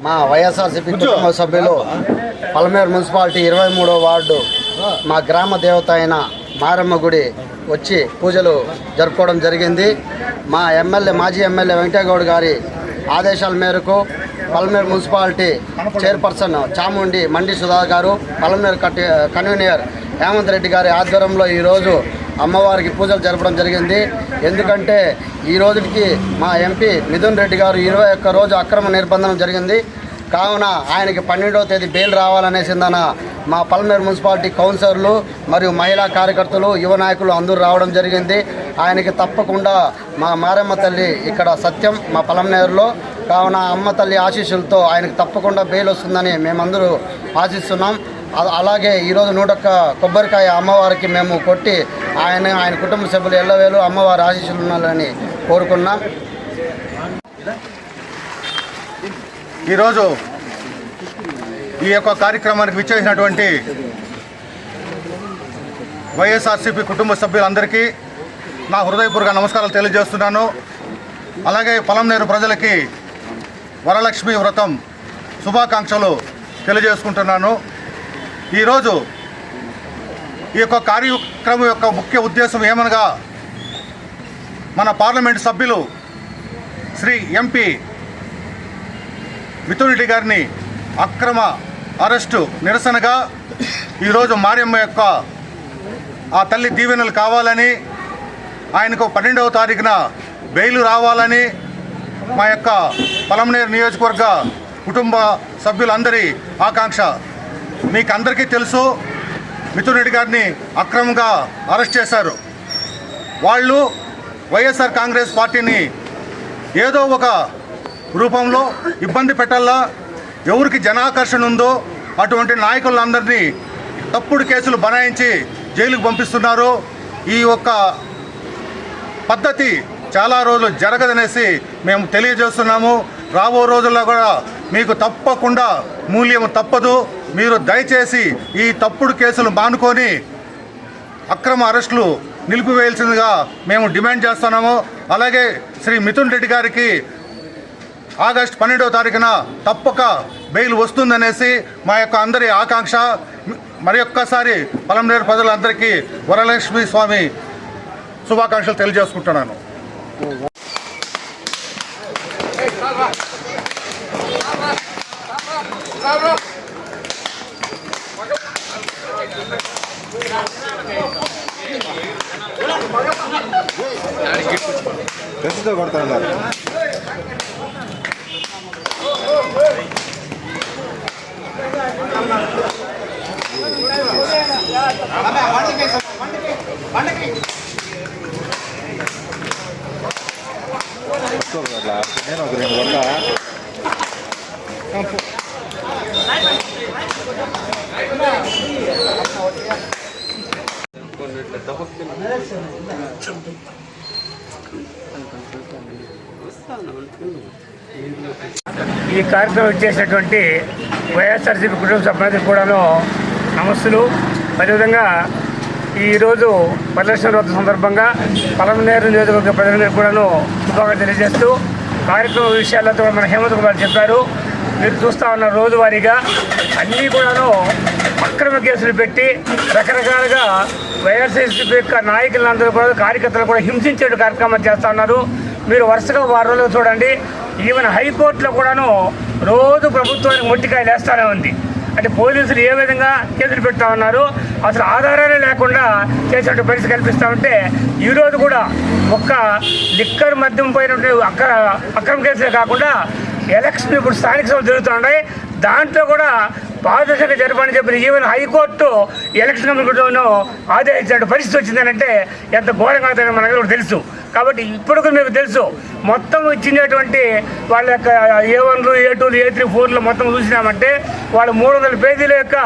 మా వైఎస్ఆర్సీపీ కుటుంబ సభ్యులు పలమేరు మున్సిపాలిటీ ఇరవై మూడో వార్డు మా గ్రామ దేవత అయిన మారమ్మ గుడి వచ్చి పూజలు జరుపుకోవడం జరిగింది. మా ఎమ్మెల్యే మాజీ ఎమ్మెల్యే వెంకటగౌడ్ గారి ఆదేశాల మేరకు పలమేరు మున్సిపాలిటీ చైర్పర్సన్ చాముండి మండి సుధా గారు పలమేరు కట్టి కన్వీనర్ హేమంత్ రెడ్డి గారి ఆధ్వర్యంలో ఈరోజు అమ్మవారికి పూజలు జరపడం జరిగింది. ఎందుకంటే ఈ రోజుకి మా ఎంపీ మిథున్ రెడ్డి గారు ఇరవై ఒక్క రోజు అక్రమ నిర్బంధనం జరిగింది. కావున ఆయనకి పన్నెండవ తేదీ బెయిల్ రావాలనేసిందన మా పల్మేరు మున్సిపాలిటీ కౌన్సిలర్లు మరియు మహిళా కార్యకర్తలు యువ నాయకులు అందరూ రావడం జరిగింది. ఆయనకి తప్పకుండా మా మారమ్మ తల్లి ఇక్కడ సత్యం మా పలమనేరులో. కావున అమ్మ తల్లి ఆశీస్సులతో ఆయనకు తప్పకుండా బెయిల్ వస్తుందని మేమందరూ ఆశిస్తున్నాం. అలాగే ఈరోజు నూటొక్క కొబ్బరికాయ అమ్మవారికి మేము కొట్టి ఆయన ఆయన కుటుంబ సభ్యులు ఎల్లవేలు అమ్మవారి ఆశీస్సులు ఉండాలని కోరుకున్నాం. ఈరోజు ఈ యొక్క కార్యక్రమానికి విచ్చేసినటువంటి వైఎస్ఆర్సీపీ కుటుంబ సభ్యులందరికీ నా హృదయపూర్వక నమస్కారాలు తెలియజేస్తున్నాను. అలాగే పొలంనేరు ప్రజలకి వరలక్ష్మి వ్రతం శుభాకాంక్షలు తెలియజేసుకుంటున్నాను. ఈరోజు ఈ యొక్క కార్యక్రమం యొక్క ముఖ్య ఉద్దేశం ఏమనగా మన పార్లమెంట్ సభ్యులు శ్రీ ఎంపీ మిథున్ రెడ్డి గారిని అక్రమ అరెస్టు నిరసనగా ఈరోజు మారియమ్మ యొక్క ఆ తల్లి దీవెనలు కావాలని ఆయనకు పన్నెండవ తారీఖున బెయిల్ రావాలని మా యొక్క పలమనేరు నియోజకవర్గ కుటుంబ సభ్యులందరి ఆకాంక్ష. మీకు అందరికీ తెలుసు మిథున్ రెడ్డి గారిని అక్రమంగా అరెస్ట్ చేశారు. వాళ్ళు వైఎస్ఆర్ కాంగ్రెస్ పార్టీని ఏదో ఒక రూపంలో ఇబ్బంది పెట్టాలా ఎవరికి జనాకర్షణ ఉందో అటువంటి నాయకులందరినీ తప్పుడు కేసులు బనాయించి జైలుకు పంపిస్తున్నారు. ఈ యొక్క పద్ధతి చాలా రోజులు జరగదనేసి మేము తెలియజేస్తున్నాము. రాబో రోజుల్లో కూడా మీకు తప్పకుండా మూల్యం తప్పదు. మీరు దయచేసి ఈ తప్పుడు కేసులు మానుకొని అక్రమ అరెస్టులు నిలిపివేయాల్సిందిగా మేము డిమాండ్ చేస్తున్నాము. అలాగే శ్రీ మిథున్ రెడ్డి గారికి ఆగస్ట్ పన్నెండవ తారీఖున తప్పక బెయిల్ వస్తుందనేసి మా యొక్క అందరి ఆకాంక్ష. మరి ఒక్కసారి పలంనేరు ప్రజలందరికీ వరలక్ష్మి స్వామి శుభాకాంక్షలు తెలియజేసుకుంటున్నాను. నేను ఒక రెండు కొడతా ఈ కార్యక్రమం ఇచ్చేసినటువంటి వైఎస్ఆర్సీపీ కుటుంబ సభ్యులకు కూడాను నమస్సులు. అదేవిధంగా ఈరోజు పరిరక్షణ రోజు సందర్భంగా పలమనేరు నియోజకవర్గ ప్రజలకు కూడాను శుభాకాంక్షలు తెలియజేస్తూ కార్యక్రమ విషయాలతో మన హేమంత్ కుమార్ చెప్పారు. మీరు చూస్తా ఉన్న రోజువారీగా అన్నీ కూడాను అక్రమ కేసులు పెట్టి రకరకాలుగా వైఎస్ఆర్సీపీ యొక్క నాయకులందరూ కూడా కార్యకర్తలు కూడా హింసించే కార్యక్రమాలు చేస్తూ ఉన్నారు. మీరు వరుసగా వారం రోజులు చూడండి. ఈవెన్ హైకోర్టులో కూడాను రోజు ప్రభుత్వానికి మొట్టికాయ లేస్తానే ఉంది. అంటే పోలీసులు ఏ విధంగా కేసులు పెడతా ఉన్నారు అసలు ఆధారాలే లేకుండా చేసినట్టు పరిస్థితి కల్పిస్తూ ఉంటే ఈరోజు కూడా ఒక్క లిక్కర్ మద్యం పోయినటువంటి అక్ర అక్రమ కేసులే కాకుండా ఎలక్షన్ ఇప్పుడు స్థానిక సభలు జరుగుతున్నాయి దాంట్లో కూడా పారదర్శకంగా జరపని చెప్పిన ఈవెన్ హైకోర్టు ఎలక్షన్ కమిషన్ ఆదేశించిన పరిస్థితి వచ్చిందనంటే ఎంత ఘోరంగా ఉంటుందో మనకు కూడా తెలుసు. కాబట్టి ఇప్పుడు కూడా మీకు తెలుసు. మొత్తం ఇచ్చినటువంటి వాళ్ళ యొక్క ఏ వన్లు ఏ టూలు ఏ త్రీ ఫోర్లు మొత్తం చూసినామంటే వాళ్ళు మూడు వందల పేజీల యొక్క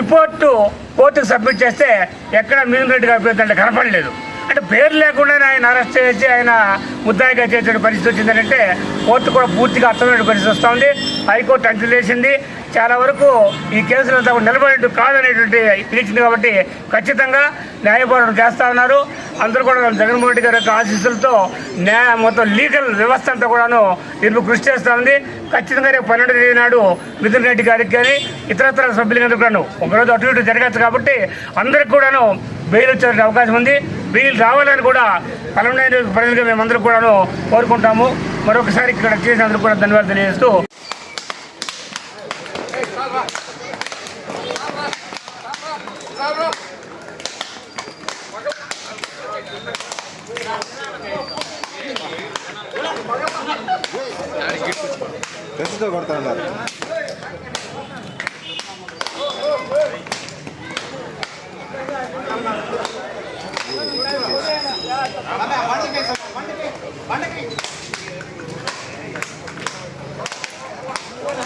రిపోర్టు కోర్టుకు సబ్మిట్ చేస్తే ఎక్కడ మిథున్ రెడ్డి గారి పేరు అంటే కనపడలేదు. అంటే పేరు లేకుండానే ఆయన అరెస్ట్ చేసి ఆయన ముద్దాయిగా చేసే పరిస్థితి వచ్చిందంటే కోర్టు కూడా పూర్తిగా అర్థమైన పరిస్థితి వస్తుంది హైకోర్టు అంచలేసింది చాలా వరకు ఈ కేసులో తమ నిలబడి కాదనేటువంటి పిలిచింది కాబట్టి ఖచ్చితంగా న్యాయపోరాటం చేస్తా ఉన్నారు. అందరూ కూడా జగన్మోహన్ రెడ్డి గారి యొక్క ఆశీస్సులతో న్యాయ మొత్తం లీగల్ వ్యవస్థ అంతా కూడాను దీనికి కృషి చేస్తూ ఉంది. ఖచ్చితంగా రేపు పన్నెండు తేదీ నాడు మిథున్ రెడ్డి గారికి కానీ ఇతరత్ర సభ్యులకి కూడాను ఒకరోజు అటు ఇటు జరగచ్చు కాబట్టి అందరికి కూడాను బెయిల్ వచ్చే అవకాశం ఉంది. బెయిల్ రావాలని కూడా పలమనేరు ప్రజలుగా మేమందరూ కూడాను కోరుకుంటాము. మరొకసారి ఇక్కడ చేసినందుకు కూడా ధన్యవాదాలు తెలియజేస్తూ పెద్దతో కొడతా ఉన్నారు.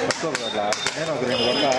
పట్టుకోరు అట్లా నేను ఒక రెండు కొడతా.